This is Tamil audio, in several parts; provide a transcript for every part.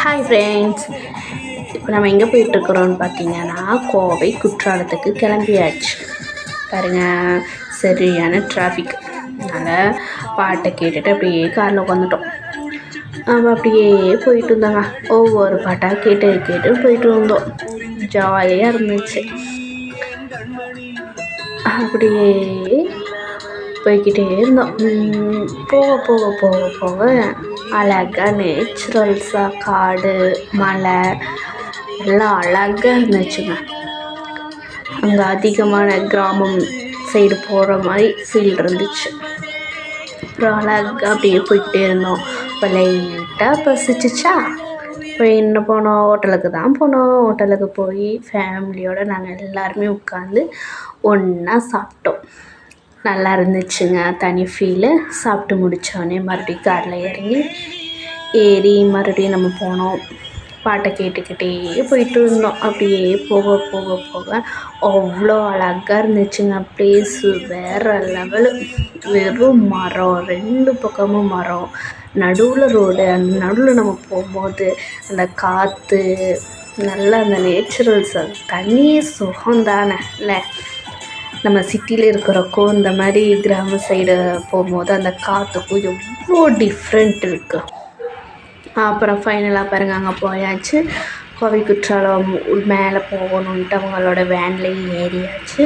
ஹாய் ஃப்ரெண்ட்ஸ் இப்போ நம்ம எங்கே போயிட்டுருக்குறோன்னு பார்த்தீங்கன்னா கோவை குற்றாலத்துக்கு கிளம்பியாச்சு. பாருங்கள் சரியான டிராஃபிக் அதனால் பாட்டை கேட்டுட்டு அப்படியே காரில் உட்காந்துட்டோம் நம்ம அப்படியே போயிட்டு இருந்தோங்க ஒவ்வொரு பாட்டாக கேட்டு கேட்டு போயிட்டு இருந்தோம் ஜாலியாக இருந்துச்சு. அப்படியே போய்க்கிட்டே இருந்தோம். போக போக போக போக அழகாக நேச்சுரல்ஸாக காடு மலை எல்லாம் அழகாக இருந்துச்சுங்க. அங்கே அதிகமான கிராமம் சைடு போகிற மாதிரி ஃபீல் இருந்துச்சு. அப்புறம் அழகாக அப்படியே போய்கிட்டே இருந்தோம். இப்போ லைட்டாக பசிச்சிச்சா? இப்போ என்ன போனோம்? ஹோட்டலுக்கு தான் போனோம். ஹோட்டலுக்கு போய் ஃபேமிலியோடு நாங்கள் எல்லாருமே உட்காந்து ஒன்றா சாப்பிட்டோம். நல்லா இருந்துச்சுங்க தனி ஃபீலு சாப்பிட்டு முடித்தோடனே மறுபடியும் காரில் இறங்கி ஏறி மறுபடியும் நம்ம போனோம். பாட்டை கேட்டுக்கிட்டே போயிட்டு இருந்தோம் அப்படியே போக போக போக அவ்வளோ அழகாக இருந்துச்சுங்க. ப்ளேஸு வேறு லெவலு வெறும் மரம் ரெண்டு பக்கமும் மரம். நடுவில் ரோடு அந்த நடுவில் நம்ம போகும்போது அந்த காற்று நல்லா அந்த நேச்சுரல்ஸ் அது தனி சுகம் தானே இல்லை? நம்ம சிட்டியில் இருக்கிறக்கும் இந்த மாதிரி கிராம சைடு போகும்போது அந்த காற்றுக்கும் எவ்வளோ டிஃப்ரெண்ட் இருக்குது அப்புறம் ஃபைனலாக பாருங்கள் அங்கே போயாச்சு. கோவை குற்றாலம் மேலே போகணுன்ட்டு அவங்களோட வேனில் ஏறியாச்சு.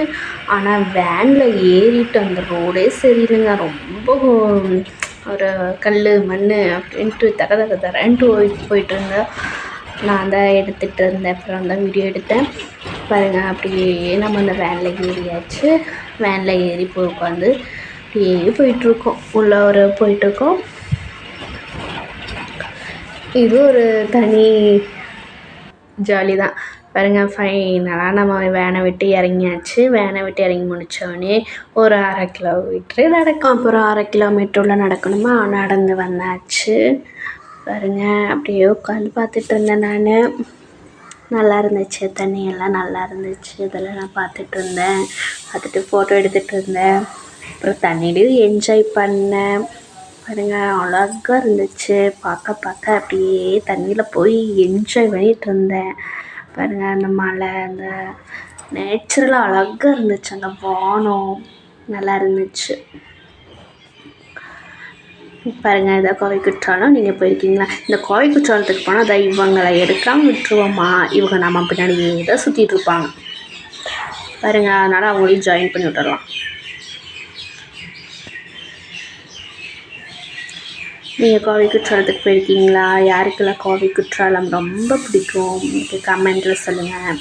ஆனால் வேனில் ஏறிட்டு அந்த ரோடே சரியில்லைங்க. ரொம்ப ஒரு கல் மண் அப்படின்ட்டு தக தக தரன்ட்டு போயிட்டு இருந்தேன். நான் தான் எடுத்துகிட்டு இருந்தேன். அப்புறம் தான் வீடியோ எடுத்தேன். பாருங்கள் அப்படியே நம்ம அந்த வேனில் ஏறியாச்சு. வேனில் ஏறி போய் உட்காந்து அப்படியே போயிட்டுருக்கோம். உள்ளே ஒரு போயிட்டுருக்கோம். இது ஒரு தனி ஜாலி தான் பாருங்கள் ஃபைனலாக நம்ம வேனை விட்டு இறங்கியாச்சு. வேனை விட்டு இறங்கி முடித்தோடனே ஒரு அரை கிலோமீட்ரு நடக்கும். அப்புறம் அரை கிலோமீட்டர் நடக்கணுமா? நடந்து வந்தாச்சு. பாருங்கள் அப்படியே உட்காந்து பார்த்துட்டு இருந்தேன் நான். நல்லா இருந்துச்சு தண்ணியெல்லாம் நல்லா இருந்துச்சு இதெல்லாம் நான் பார்த்துட்டு இருந்தேன் பார்த்துட்டு ஃபோட்டோ எடுத்துகிட்டு இருந்தேன் அப்புறம் தண்ணியிலையும் என்ஜாய் பண்ணேன். பாருங்கள் அழகாக இருந்துச்சு. பார்க்க பார்க்க அப்படியே தண்ணியில் போய் என்ஜாய் பண்ணிகிட்டு இருந்தேன் பாருங்கள் அந்த மலை அந்த நேச்சுரலாக அழகாக இருந்துச்சு. அந்த வானம் நல்லா இருந்துச்சு பாருங்கள் இதை கோவை குற்றாலம் நீங்கள் போயிருக்கீங்களா? இந்த கோவை குற்றாலத்துக்கு போனால் அதை இவங்களை எடுக்காமல் விட்டுருவோமா? இவங்க நம்ம பின்னாடியே தான் சுற்றிட்டு இருப்பாங்க. பாருங்கள் அதனால் அவங்களையும் ஜாயின் பண்ணி விட்டுடலாம் நீங்கள் கோவை குற்றாலத்துக்கு போயிருக்கீங்களா? யாருக்கெல்லாம் கோவை குற்றாலம் ரொம்ப பிடிக்கும்? கமெண்ட்டில் சொல்லுங்கள்